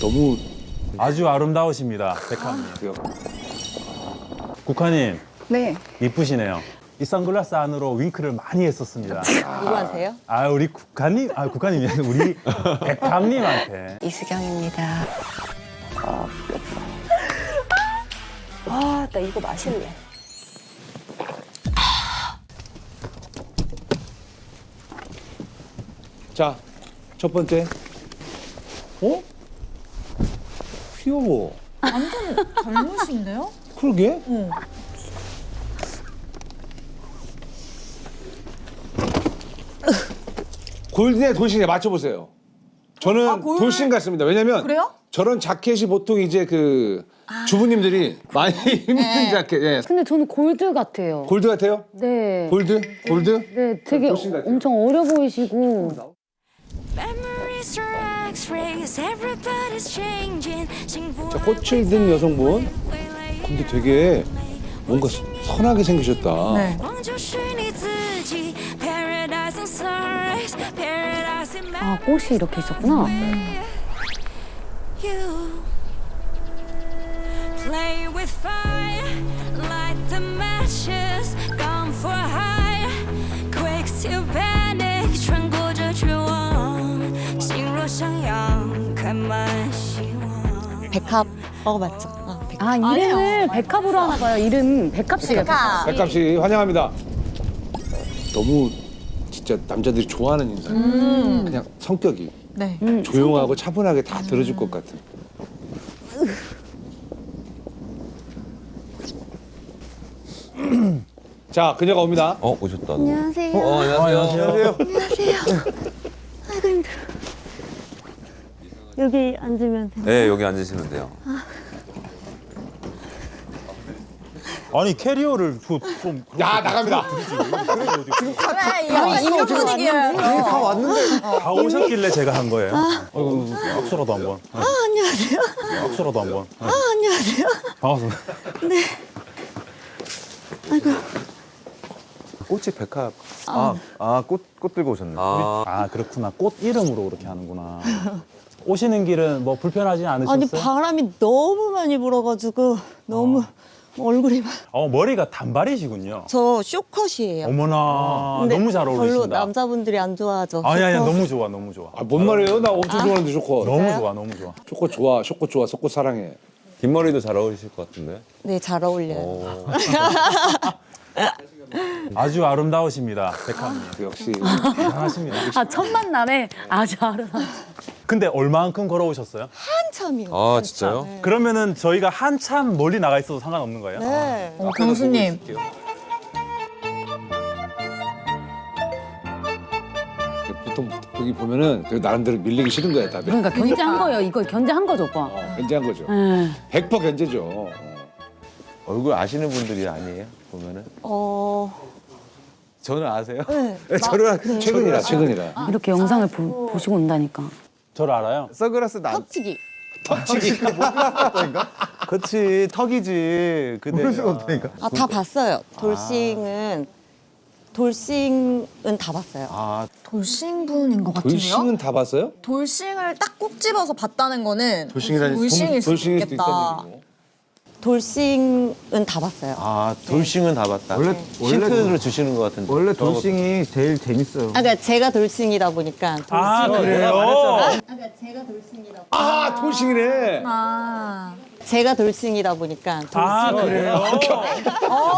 너무 아주 아름다우십니다, 백합님. 국화님 네. 이쁘시네요. 이 선글라스 안으로 윙크를 많이 했었습니다. 누구한테요? 아 우리 국화님, 아 국화님이 아니라 우리 백합님한테. 이수경입니다. 아, 나 이거 마실래. 자, 첫 번째. 어? 귀여워. 닮으신데요? 그러게? 응. 골드의 돌싱에 맞춰보세요. 저는 아, 골- 돌싱 같습니다. 왜냐면 그래요? 저런 자켓이 보통 이제 그 주부님들이 많이 입는 자켓. 예. 근데 저는 골드 같아요. 골드 같아요? 네. 골드? 골드? 네, 되게 훨씬 같아요. 엄청 어려 보이시고. Memories 자, 꽃을 든 여성분. 근데 되게 뭔가 선하게 생기셨다. 네. 아, 꽃이 이렇게 있었구나. 음. 백합 먹어봤죠? 아, 백합. 아, 이름을 백합으로 하나 봐요. 이름 백합 씨가 백합. 백감 씨 환영합니다. 너무 진짜 남자들이 좋아하는 인상. 그냥 성격이 네. 조용하고 차분하게 다 들어줄 것 같은. 자, 그녀가 옵니다. 어 오셨다. 안녕하세요. 어, 안녕하세요. 여기 앉으면 돼요. 네 여기 앉으시면 돼요. 아니 캐리어를 저, 좀 야, 나갑니다. 이런 분위기예요. 다 오셨길래 제가 한 거예요. 아이고, 악수라도 한번. 아, 안녕하세요. 악수라도 한번. 아, 안녕하세요. 반갑습니다. 꽃이 백합. 아 아 꽃 꽃 들고 오셨네. 아 아 그렇구나. 꽃 이름으로 그렇게 하는구나. 오시는 길은 뭐 불편하지 않으셨어요? 아니, 바람이 너무 많이 불어가지고 너무 얼굴이 막. 어 머리가 단발이시군요. 저 쇼컷이에요. 어머나 근데 너무 잘 별로 어울리신다. 남자분들이 안 좋아하죠. 아니 아니 쇼컷. 너무 좋아 너무 좋아. 아, 뭔 말이에요? 나 엄청 좋아하는데 쇼코. 너무 좋아 너무 좋아. 쇼코 좋아, 쇼코 좋아, 쇼코 사랑해. 긴 머리도 잘 어울리실 것 같은데. 네, 잘 어울려요. 오. 아주 아름다우십니다 백합님. 역시 대단하십니다. 아, 첫 만남에 아주 아름다워. 근데 얼마만큼 걸어오셨어요? 한참이요. 아 진짜요? 네. 그러면은 저희가 한참 멀리 나가 있어도 상관없는 거예요? 네. 어, 강수님. 보통 여기 보면은 그 나름대로 밀리기 싫은 거야, 다들. 그러니까 견제한 거예요. 이거 견제한 거죠, 오빠. 어, 견제한 거죠. 네. 100% 견제죠. 어. 얼굴 아시는 분들이 아니에요? 보면은 어, 저는 아세요? 네. 저를 최근이라, 최근이라. 이렇게 영상을 보, 보시고 온다니까. 저를 알아요? 선글라스 나. 턱치기. 그렇지 턱이지. 그대. 모를 수가 없다니까. 아, 다 봤어요. 돌싱은, 돌싱은 다 봤어요. 아 돌싱 분인 것 같은데요? 돌싱은 다 봤어요? 돌싱을 딱 꼭 집어서 봤다는 거는 돌싱이라니 돌싱일 수도 돌싱일 수도 있겠다. 있다는 얘기고. 돌싱은 다 봤어요. 아 돌싱은 다 봤다. 원래- 힌트를 주시는 것 같은데. 원래 돌싱이 제일 재밌어요. 아, 그러니까 제가 돌싱이다 보니까. 돌싱. 아 그래요? 아, 돌싱이네. 아. 제가 돌싱이다 보니까. 돌싱. 아 그래요?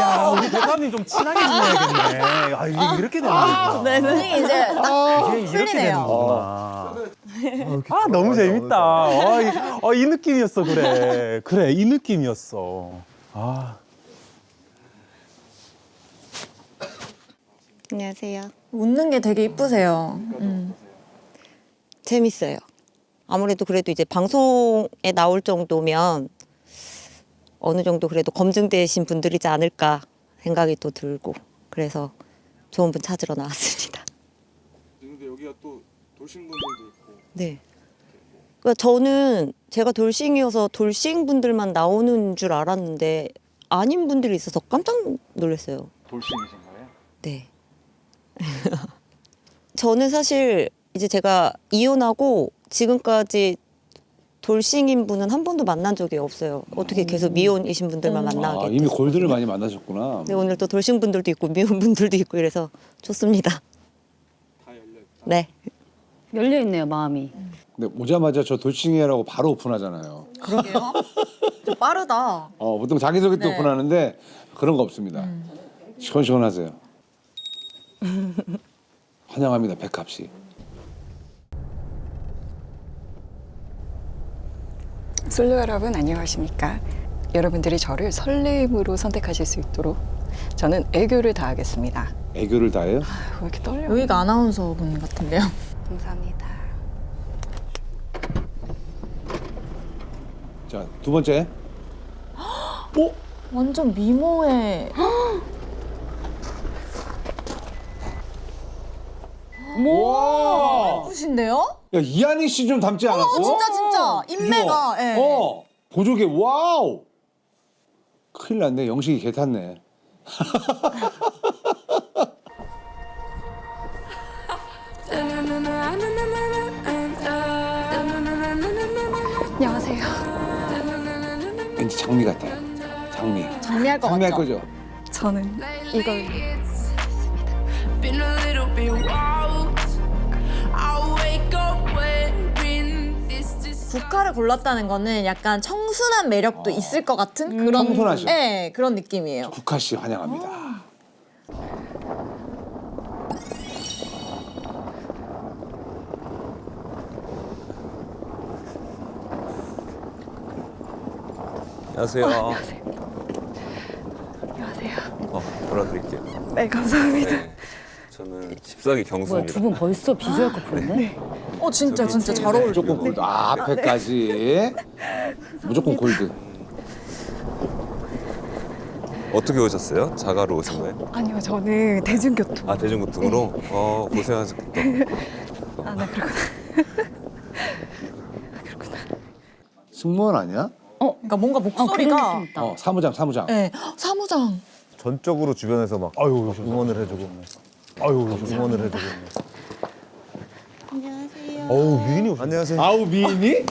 야 우리 백합님 좀 친하게 지내야겠네. 아 이게 이렇게 되는 거구나. 네, 네. 이제 딱 이게 이렇게 되는 풀리네 요. 거구나. 아 너무 재밌다. 아, 이, 아, 이 느낌이었어 그래. 그래 이 느낌이었어. 아 안녕하세요. 웃는 게 되게 이쁘세요. 재밌어요. 아무래도 그래도 이제 방송에 나올 정도면 어느 정도 그래도 검증되신 분들이지 않을까 생각이 또 들고 그래서 좋은 분 찾으러 나왔습니다. 근데 여기가 또 돌싱 분들도 있고 네. 그러니까 저는 제가 돌싱이어서 돌싱 분들만 나오는 줄 알았는데 아닌 분들이 있어서 깜짝 놀랐어요. 돌싱이신가요? 네. 저는 사실 이제 제가 이혼하고 지금까지 돌싱인 분은 한 번도 만난 적이 없어요. 어떻게 계속 미혼이신 분들만 아, 만나게. 이미 골드를 많이 만나셨구나. 네, 오늘 또 돌싱 분들도 있고 미혼 분들도 있고 이래서 좋습니다. 네. 열려 있네요 마음이. 근데 오자마자 저 돌싱이라고 바로 오픈하잖아요. 그러게요. 좀 빠르다. 어, 보통 자기소개 때 네. 오픈하는데 그런 거 없습니다. 시원시원하세요. 환영합니다, 백합 씨. 솔로 여러분 안녕하십니까? 여러분들이 저를 설레임으로 선택하실 수 있도록 저는 애교를 다하겠습니다. 애교를 다해요? 아, 왜 이렇게 떨려? 여기가 아나운서 분 같은데요. 감사합니다. 자, 두 번째. 완전 미모에 와! 예쁘신데요? 야, 이한희 씨좀 닮지 않았어? 어, 진짜 진짜 인매가. 예. 어, 보조개 와우. 큰일 났네. 영식이 개 탔네. 안녕하세요. 왠지 장미 같아요. 장미. 장미할 것 장미 할 같죠? 거죠? 저는 이걸. 국화를 골랐다는 거는 약간 청순한 매력도 있을 것 같은 그런 청순하죠. 네, 그런 느낌이에요. 국화 씨 환영합니다. 안녕하세요. 안녕하세요. 어, 돌아드릴게요. 네 감사합니다. 저는 집사기 뭐야 경수입니다. 두 분 벌써 비주얼 커플인데? 어 진짜 진짜 잘 어울려. 무조건 골드. 아, 앞에까지. 무조건 골드. 어떻게 오셨어요? 자가로 오신 거예요? 아니요 저는 대중교통. 아 대중교통으로? 어 고생하셨겠다. 아, 네 그렇구나. 승무원 아니야? 그러니까 뭔가 어 목소리가 있다. 어, 사무장, 사무장. 네. 사무장. 전적으로 주변에서 막 아유 응원을 해주고 아유 응원을 해주고. 어우 미인이 오셨. 안녕하세요. 아우, 미인이?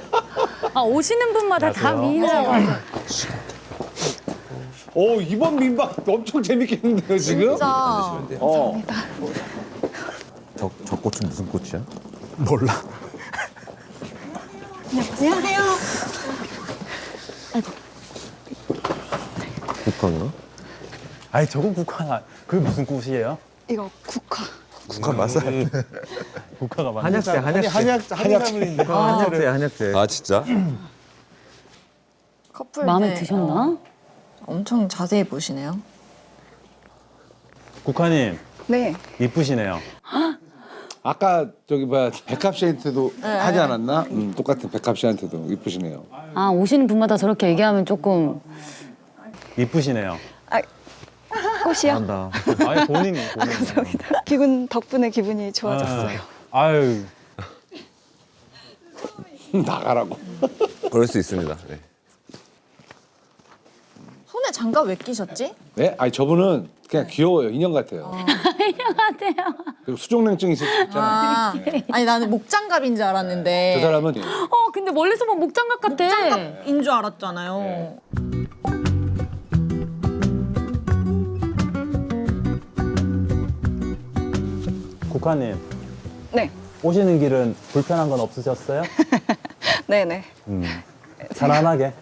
아 오시는 분마다 다 안녕하세요. 미인이라고 하죠. 오, 이번 민박 엄청 재밌겠는데요, 지금? 진짜. 어. 저, 저 꽃은 무슨 꽃이야? 몰라. 안녕하세요. 국화인가? 아니 저건 국화. 그게 무슨 꽃이에요? 이거 국화. 국화 맞아요. 국화가 맞 한약재, 한약재. 한약 한약재인데. 한약재, 한약재. 아 진짜? 커플 마음에 때, 드셨나? 어, 엄청 자세히 보시네요. 국화님 네. 이쁘시네요. 아까 저기 뭐야 백합 씨한테도 하지 않았나? 음, 똑같은 백합 씨한테도 이쁘시네요. 아 오시는 분마다 저렇게 얘기하면 조금 이쁘시네요. 아 꽃이요? 한다. 아니 본인이 본인이. 감사합니다. 기분 덕분에 기분이 좋아졌어요. 아, 아유 나가라고. 그럴 수 있습니다. 네. 손에 장갑 왜 끼셨지? 네? 아니 저분은 그냥 귀여워요. 인형 같아요. 같아요. 그리고 수족냉증 있을 수 있잖아요. 아, 아니 나는 목장갑인 줄 알았는데. 저 사람은 어 근데 멀리서 보면 목장갑 같아. 목장갑인 줄 알았잖아요. 네. 국화님 네. 오시는 길은 불편한 건 없으셨어요? 네 네. 음. 편안하게.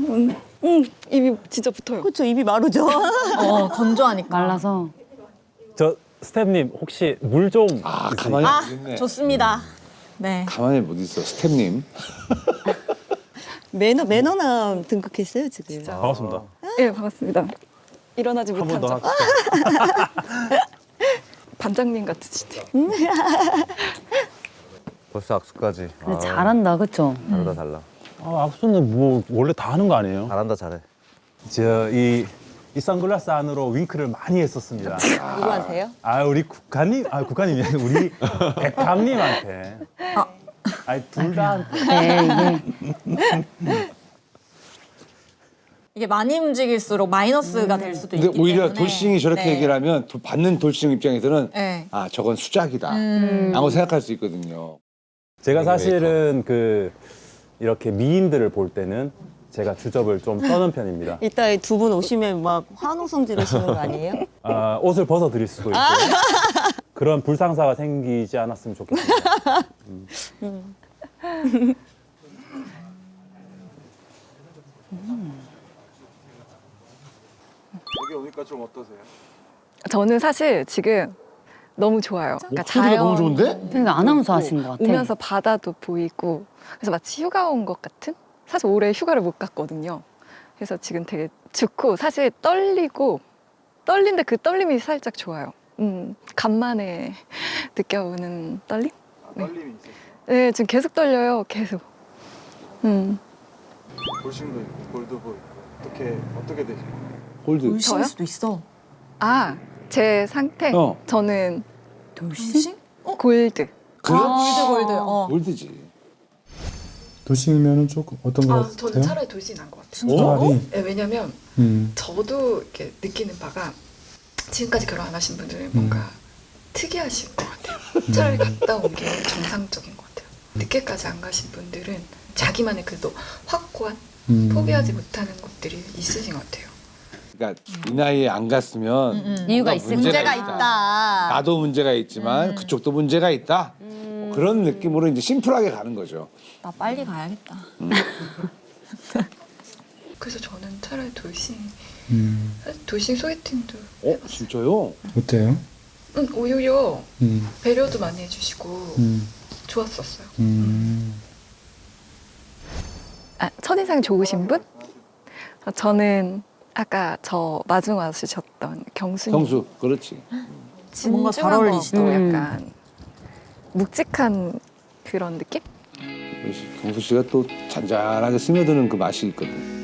음 입이 진짜 붙어요. 그렇죠 입이 마르죠. 어 건조하니까. 말라서 저 스텝님 혹시 물 좀. 아 가만히 아 못 있네. 좋습니다. 네. 가만히 못 있어. 스텝님. 매너 매너남 등극했어요 지금. 반갑습니다. 예 반갑습니다. 일어나지 한번더 못한 점. 합시다. 반장님 같으시대. 벌써 악수까지. 근데 아, 잘한다 그쵸? 다르다 달라. 아, 악수는 뭐 원래 다 하는 거 아니에요? 잘한다 잘해. 저 이 이 선글라스 안으로 윙크를 많이 했었습니다. 누구한테요? 아 우리 국가님, 아 국가님이 아니라 우리 백감님한테. 아니 둘 다. 네 이게 이게 많이 움직일수록 마이너스가 될 수도 있기 근데 오히려 때문에. 돌싱이 저렇게 네. 얘기를 하면 도- 받는 돌싱 입장에서는 네. 아 저건 수작이다. 음. 라고 생각할 수 있거든요. 제가. 사실은 그 이렇게 미인들을 볼 때는 제가 주접을 좀 떠는 편입니다. 이따 두 분 오시면 막 환호성 지르시는 거 아니에요? 아, 옷을 벗어 드릴 수도 있고 그런 불상사가 생기지 않았으면 좋겠습니다. 여기 오니까 좀 어떠세요? 저는 사실 지금 너무 좋아요. 그러니까 목소리가 너무 좋은데? 그러니까 아나운서 하신 것 같아. 오면서 바다도 보이고 그래서 마치 휴가 온 것 같은? 사실 올해 휴가를 못 갔거든요. 그래서 지금 되게 좋고 사실 떨리고 떨린데 그 떨림이 살짝 좋아요. 음, 간만에 느껴보는 떨림? 아, 떨림이 있었어요. 네, 지금 계속 떨려요. 계속. 음. 돌싱도 있고 골드도 있고 어떻게 어떻게 되세요? 골드. 돌싱일 수도 있어. 아, 제 상태? 어. 저는 돌싱? 골드. 그렇지. 골드 골드. 어. 골드지. 도시면은 조금 어떤 것 아, 같아요? 저는 차라리 돌싱 난것 같아요. 차라리 네, 왜냐면 음. 저도 이렇게 느끼는 바가 지금까지 결혼 안 하신 분들은 뭔가 특이하실 것 같아요. 차라리 갔다 온 게 정상적인 것 같아요. 늦게까지 안 가신 분들은 자기만의 그래도 확고한 음. 포기하지 못하는 것들이 있으신 것 같아요. 그러니까 이 나이에 안 갔으면 음, 음. 이유가 뭔가 있을 문제가 거다. 있다. 나도 문제가 있지만 음. 그쪽도 문제가 있다. 뭐 그런 느낌으로 이제 심플하게 가는 거죠. 나 빨리 가야겠다. 그래서 저는 차라리 돌싱, 음. 사실 돌싱 소개팅도 어 진짜요? 어때요? 응, 오히려 음. 배려도 많이 해주시고 음. 좋았었어요. 음. 아, 첫인상이 좋으신 분? 저는 아까 저 마중 와주셨던 경수님. 경수 그렇지. 뭔가 잘 음. 약간 묵직한 그런 느낌? 경수 씨가 또 잔잔하게 스며드는 그 맛이 있거든.